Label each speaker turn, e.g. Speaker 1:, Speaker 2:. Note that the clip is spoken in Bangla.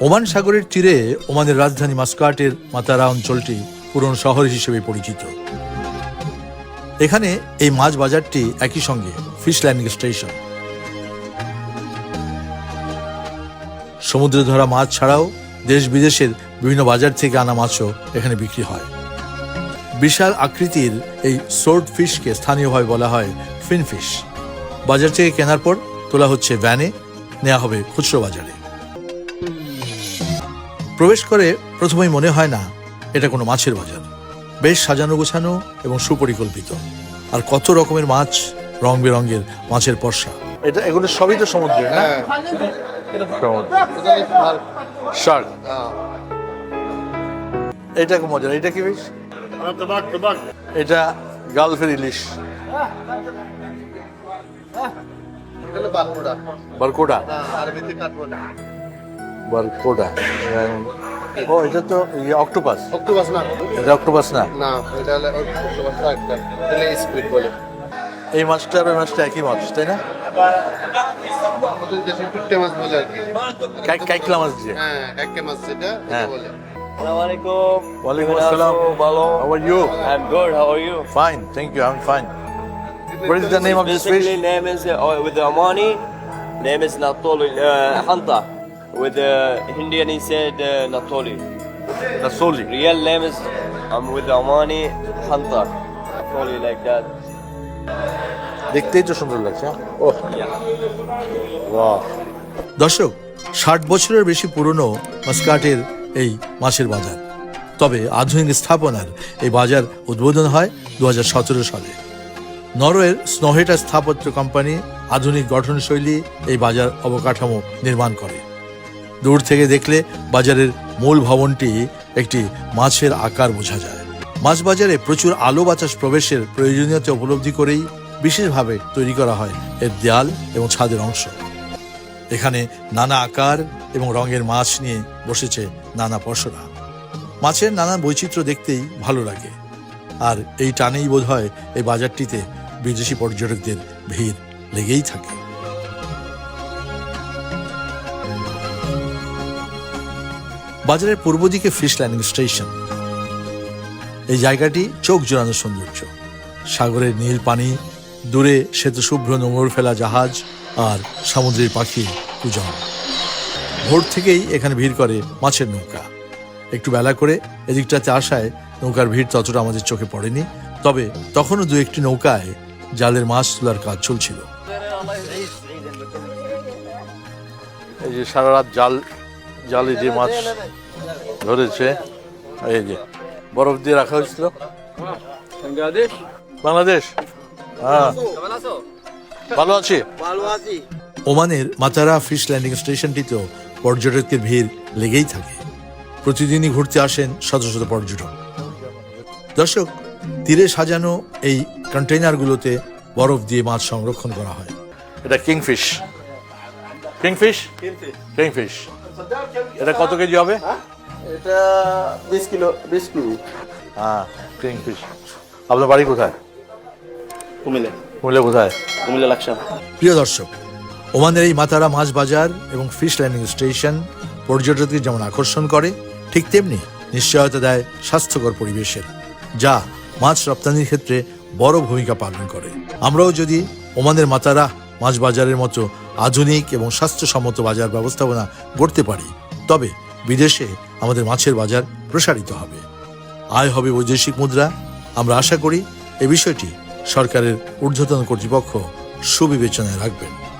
Speaker 1: ওমান সাগরের তীরে ওমানের রাজধানী মাস্কাটের মাতারা অঞ্চলটি পুরনো শহর হিসেবে পরিচিত। এখানে এই মাছ বাজারটি একই সঙ্গে ফিশ ল্যান্ডিং স্টেশন। সমুদ্রে ধরা মাছ ছাড়াও দেশ বিদেশের বিভিন্ন বাজার থেকে আনা মাছও এখানে বিক্রি হয়। বিশাল আকৃতির এই সোর্ড ফিশকে স্থানীয়ভাবে বলা হয় ফিনফিশ। বাজার থেকে কেনার পর তোলা হচ্ছে ভ্যানে, নেওয়া হবে খুচরো বাজারে। প্রবেশ করে প্রথমেই মনে হয় না এটা কোনো মাছের বাজার বেশ সাজানো গোছানো এবং সুপরিকল্পিত। আর কত রকমের মাছ রং বেরঙের মাছের পর্ষা এটা এগুলো সবই তো সমুদ্রে না? শার্ক। এটা খুব মজা এটা কি বেশ? এটা গালফের ইলিশ। বারকোডা। বারকোডা ও এটা তো ইয়ে অক্টোপাস
Speaker 2: অক্টোপাস না
Speaker 1: এটা অক্টোপাস না
Speaker 2: না এটা অক্টোপাস একটা এটা স্কুইড বলে
Speaker 1: এই মাছটা আর ওই মাছটা একই মাছ তাই না
Speaker 2: টুট্টে মাছ বলে আর কি
Speaker 1: কাইকলা মাছ দিয়ে
Speaker 2: হ্যাঁ একটা মাছ
Speaker 1: হ্যাঁ।
Speaker 2: বলে
Speaker 3: Assalamualaikum.
Speaker 1: Walaikum.
Speaker 3: Balo.
Speaker 1: How are you?
Speaker 3: I'm good. How are you?
Speaker 1: Fine, thank you. I'm fine. What is the name of this fish?
Speaker 3: Name is uh, with the Omani. Name is Natoli uh, Hanta. With the Indian, he said uh, Natoli.
Speaker 1: Soli.
Speaker 3: Real name is I'm with the Omani Hanta. Natoli like that.
Speaker 1: দেখতেই তো সুন্দর লাগছে ও বাহ দর্শক ষাট বছরের বেশি পুরনো মাস্কাটের এই মাছের বাজার তবে আধুনিক স্থাপনার এই বাজার উদ্বোধন হয় দু হাজার সতেরো সালে নরওয়ের স্নোহেটা স্থাপত্য কোম্পানি আধুনিক গঠনশৈলী এই বাজার অবকাঠামো নির্মাণ করে দূর থেকে দেখলে বাজারের মূল ভবনটি একটি মাছের আকার বোঝা যায়। মাছ বাজারে প্রচুর আলো বাতাস প্রবেশের প্রয়োজনীয়তা উপলব্ধি করেই বিশেষভাবে তৈরি করা হয় এর দেয়াল এবং ছাদের অংশ। এখানে নানা আকার এবং রঙের মাছ নিয়ে বসেছে নানা পসরা মাছের নানা বৈচিত্র্য দেখতেই ভালো লাগে। আর এই টানেই বোধ হয় এই বাজারটিতে বিদেশি পর্যটকদের ভিড় লেগেই থাকে। বাজারের পূর্ব দিকে ফিশ ল্যান্ডিং স্টেশন এই জায়গাটি চোখ জোড়ানো সৌন্দর্য। সাগরের নীল পানি, দূরে শ্বেত শুভ্র নোঙর ফেলা জাহাজ আর সামুদ্রের পাখি কুজন। ভোর থেকেই এখানে ভিড় করে মাছের নৌকা। একটু বেলা করে এদিকটাতে আসায় নৌকার ভিড় ততটা আমাদের চোখে পড়েনি, তবে তখনও দু একটি নৌকায় জালের মাছ তোলার কাজ চলছিল। এই যে সারা রাত জাল জালে যে মাছ ধরেছে। এই যে বরফ দিয়ে রাখা হয়েছিল। বাংলাদেশ? হ্যাঁ। ভালো আছি। ওমানের মাতারা ফিশ ল্যান্ডিং স্টেশনটিতেও পর্যটকদের ভিড় লেগেই থাকে। প্রতিদিনই ঘুরতে আসেন শত শত পর্যটক। দর্শক তীরে সাজানো এই কন্টেইনারগুলোতে বরফ দিয়ে মাছ সংরক্ষণ করা হয়। এটা কিংফিশ? কিংফিশ। কিংফিশ। এটা কত কেজি হবে?
Speaker 2: এটা 20 কিলো 20 কেজি
Speaker 1: হ্যাঁ কিংফিশ। আপনার বাড়ি কোথায়?
Speaker 2: কুমিল্লা।
Speaker 1: কুমিল্লা কোথায়?
Speaker 2: কুমিল্লা লাকসাম
Speaker 1: প্রিয় দর্শক ওমানের এই মাতারা মাছ বাজার এবং ফিশ ল্যান্ডিং স্টেশন পর্যটকদের যেমন আকর্ষণ করে ঠিক তেমনি নিশ্চয়তা দেয় স্বাস্থ্যকর পরিবেশের যা মাছ রপ্তানির ক্ষেত্রে বড় ভূমিকা পালন করে। আমরাও যদি ওমানের মাতারা মাছ বাজারের মতো আধুনিক এবং স্বাস্থ্যসম্মত বাজার ব্যবস্থাপনা গড়তে পারি। তবে বিদেশে আমাদের মাছের বাজার প্রসারিত হবে। আয় হবে বৈদেশিক মুদ্রা। আমরা আশা করি এ বিষয়টি সরকারের ঊর্ধ্বতন কর্তৃপক্ষ সুবিবেচনায় রাখবেন।